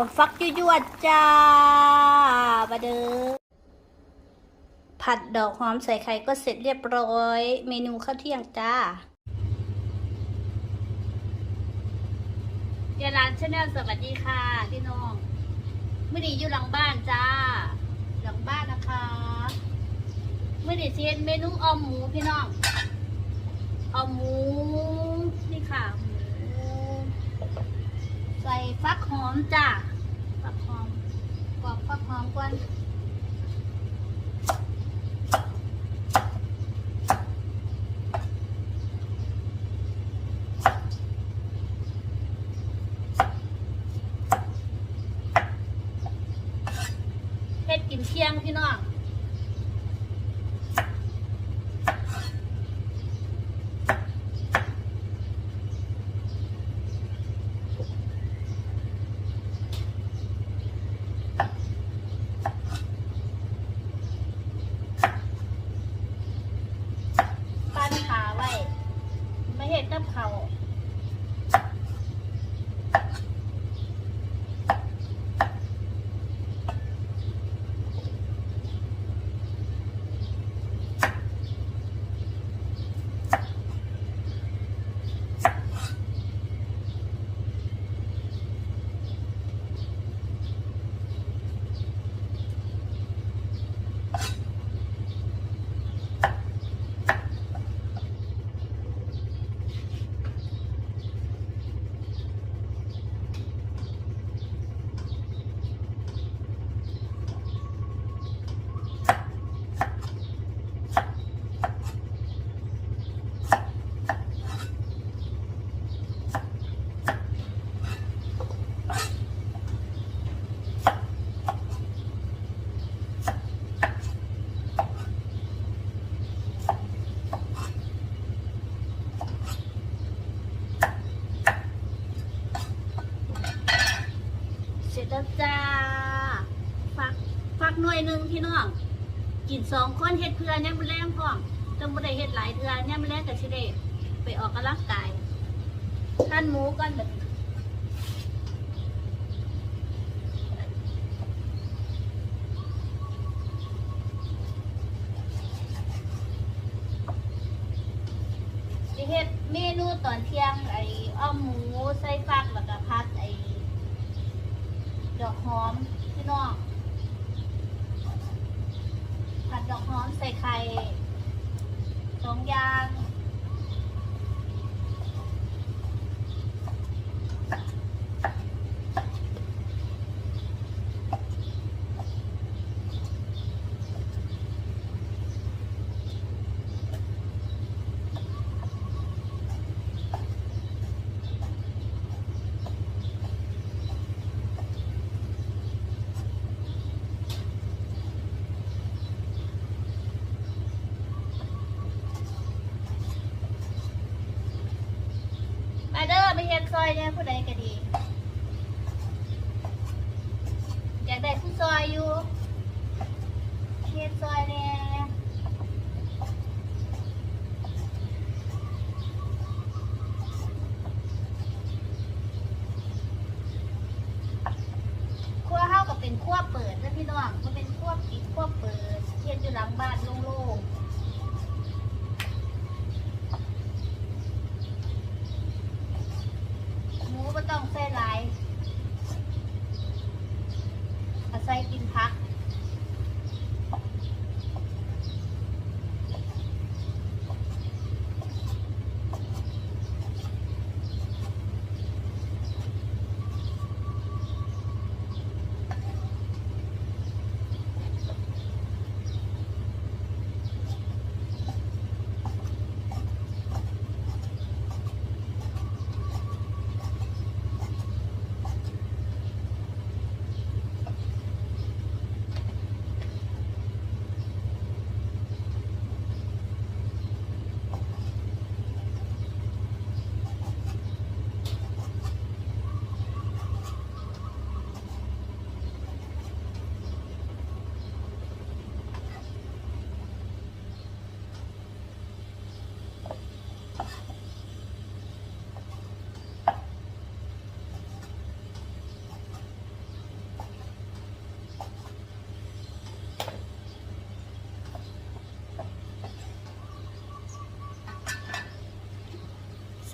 อมฟักยั่วๆจ้ามาเด้อผัดดอกหอมใส่ไข่ก็เสร็จเรียบร้อย เมนูข้าวเที่ยงจ้าเจรานชาแนลสวัสดีค่ะพี่น้องมื่อนี้อยู่หลังบ้านจ้า หลังบ้านนะคะมื่อนี้เชนเมนูออมหมูพี่น้องออมหมูนี่ค่ะหมู ใส่ฟักห อมจ้ะปักหอมกรอบฟักหอมก่อนเฮ็ดกินเที่ยงพี่น้องปั้นขาไว้ ไม่เฮ็ดกับเขาวเสร็จแล้วจ้าฟักฟักหน่วยหนึ่งพี่น้อง กินสองคนเฮ็ดเพื่อเนี่ยมันแรงพ ร้องบ่ได้เฮ็ดหลายเทื่อเนี่ยมันแรงกับชิเดไปออกกำลังกายท่านหมูกันแบบเฮ็ดเมนูตอนเที่ยงไอ้อ้อมหมูใส่ฟักแล้วก็พัดไอ้ดอกหอมพี่น้อง ผัดดอกหอมใส่ไข่สองอย่าง มาเด้อไปเฮ็ด ซอยเนี่ยผู้ใดก็ดี อยากได้ผู้ซอยอยู่เฮ็ดซอยเนี่ยครัวเฮาก็เป็นครัวเปิดนะพี่น้องมันเป็นครัวปิดครัวเปิดเฮ็ดอยู่หลังบ้านล่งๆ หมูก็ต้องใส่หลายอาศัยกินพัก ม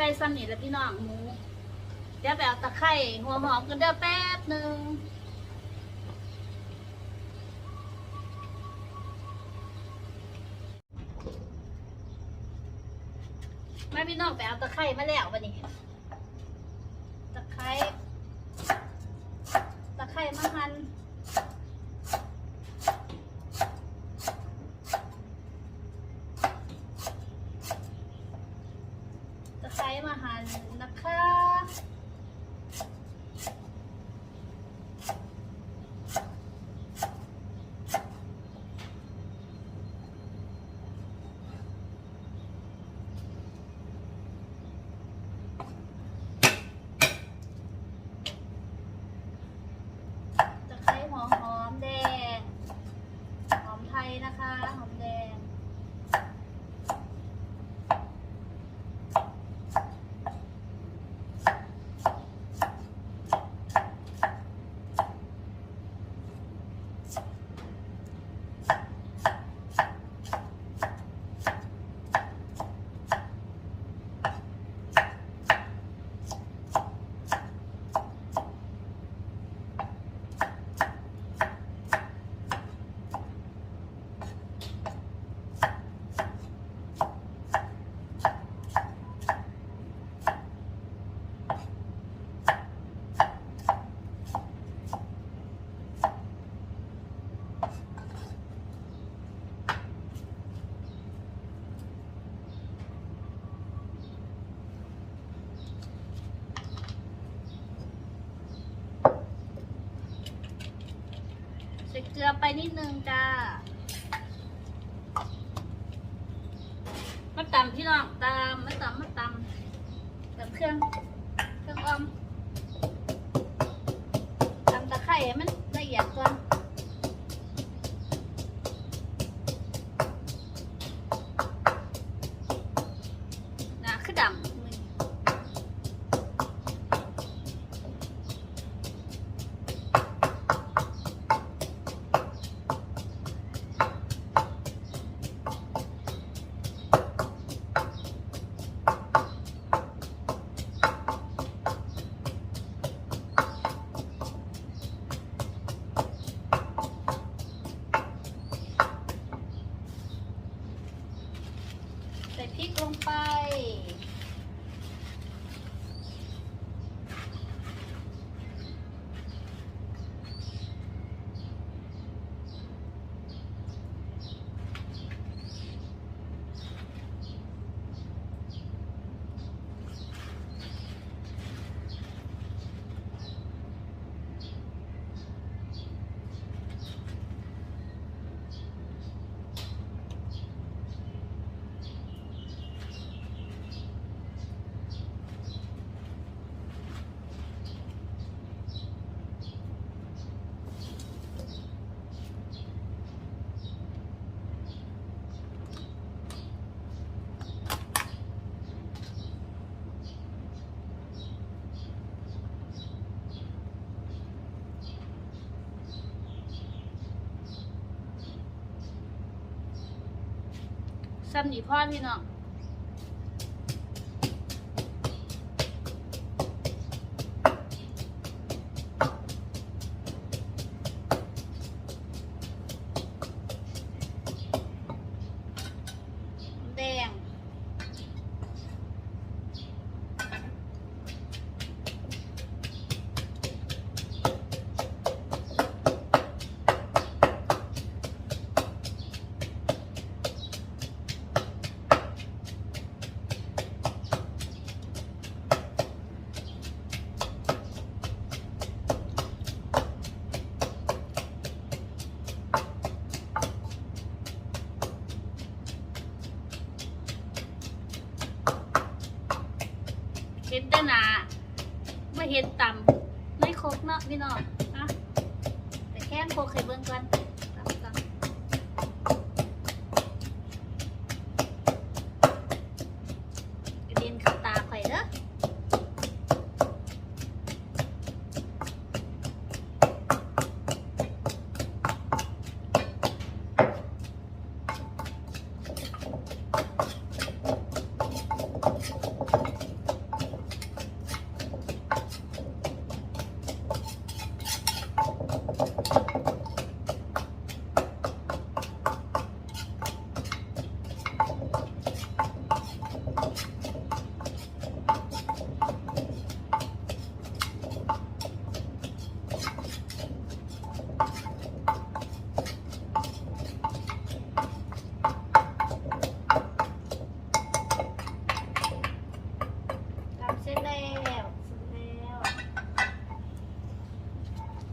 ใส่ซ้ำนี่แหละพี่น้องหมู เดี๋ยวไปเอาตะไคร้หัวหอมกันเด้อแป๊บหนึ่งแม่พี่น้องไปเอาตะไคร้มาแล้ววันนี้ตะไคร้ตะไคร้มาหั่นตะไคร้มาหั่นนะคะ ตะไคร้หอมหอมแดง หอมไทยนะคะ หอมแดง ใส่เกลือไป นิดนึงจ้ามาตำพี่น้องตำมาตำมาตำตำเครื่องเครื่องออมตำตะไคร้มัน ซ้ำนี่พ่อพี่น้อง เห็นแต่หนาไม่เห็นต่ำไม่ครบเนาะพี่น้องนะแต่แค่โคกไข่เบิ้งก่อนตำก่อนกระเด็นเข้าตาข่อยเด้อ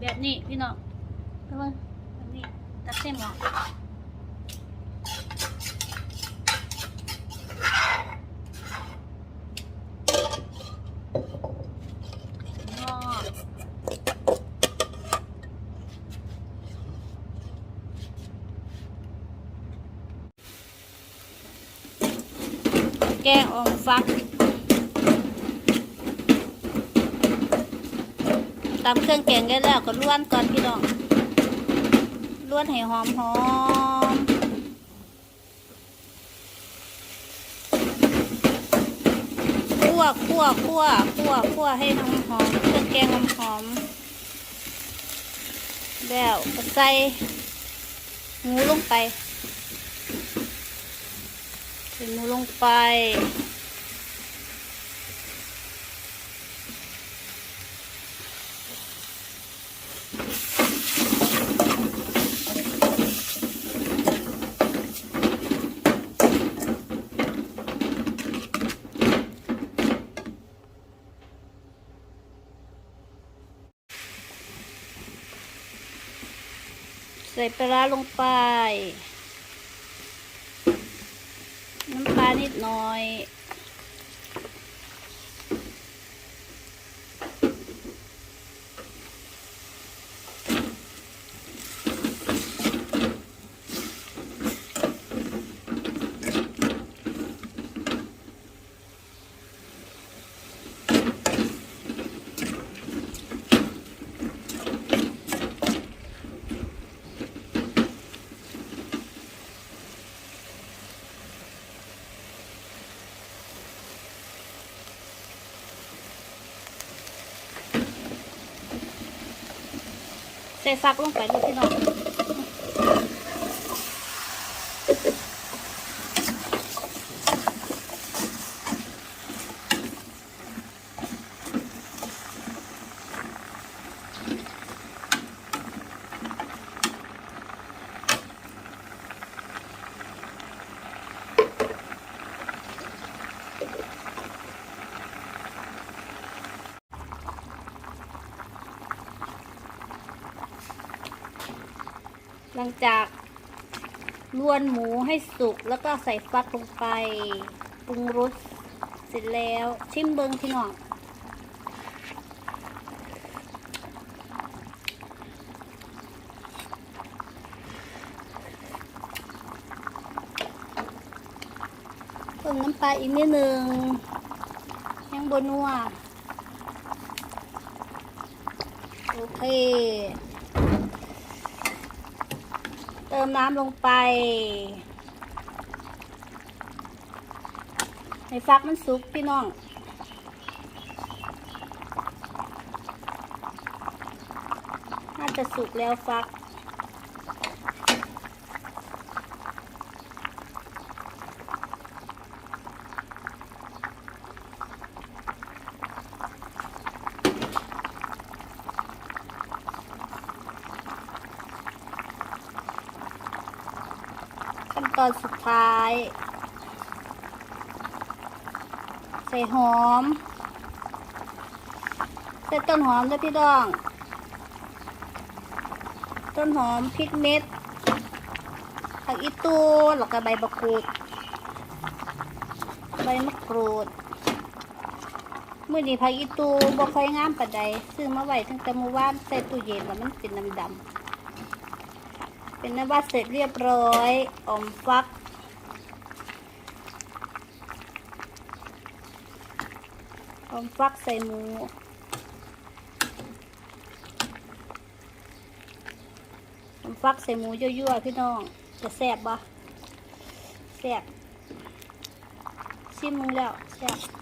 แบบนี้พี่น้องเอามาแบบนี้ตักเส้นหมองอกแกงออมฟักตำเครื่องแกงได้แล้วก็ล้วนก่อนพี่น้องล้วนให้หอมหอมคั่วคั่วคั่วคั่วคั่วให้หอมหอมเครื่องแกงหอมหอมแล้วก็ใส่หมูลงไป ใส่หมูลงไป ใส่ปลาร้าลงไป น้ำปลานิดหน่อย ส่ฟักลงไปเลยพี่น้อง จากลวนหมูให้สุกแล้วก็ใส่ฟักลงไปปรุงรสเสร็จแล้วชิมเบิงพี่น้องเพิ่มน้ำปลาอีกนิดนึงยังบนัวโอเค ติมน้ำลงไป ให้ฟักมันสุกพี่น้องน่าจะสุกแล้วฟัก ขั้นตอนสุดท้าย ใส่หอม ใส่ต้นหอมด้วยพี่ดอง ต้นหอมพริกเม็ดผักอีตูแล้วก็ใบมะกรูด ใบมะกรูดมื่อนี้ผักอีตูบ่ค่อยงามปานใดซื้อมาไว้ตั้งแต่เมื่อวานใส่ตู้เย็นแล้วมันเป็นน้ำดำ เป็นน้ำว่าเสร็จเรียบร้อยอมฟัก อมฟักใส่หมูอมฟักใส่หมูยั่วๆพี่น้อง จะแซ่บบ่แซ่บชิมมึงแล้วแซ่บ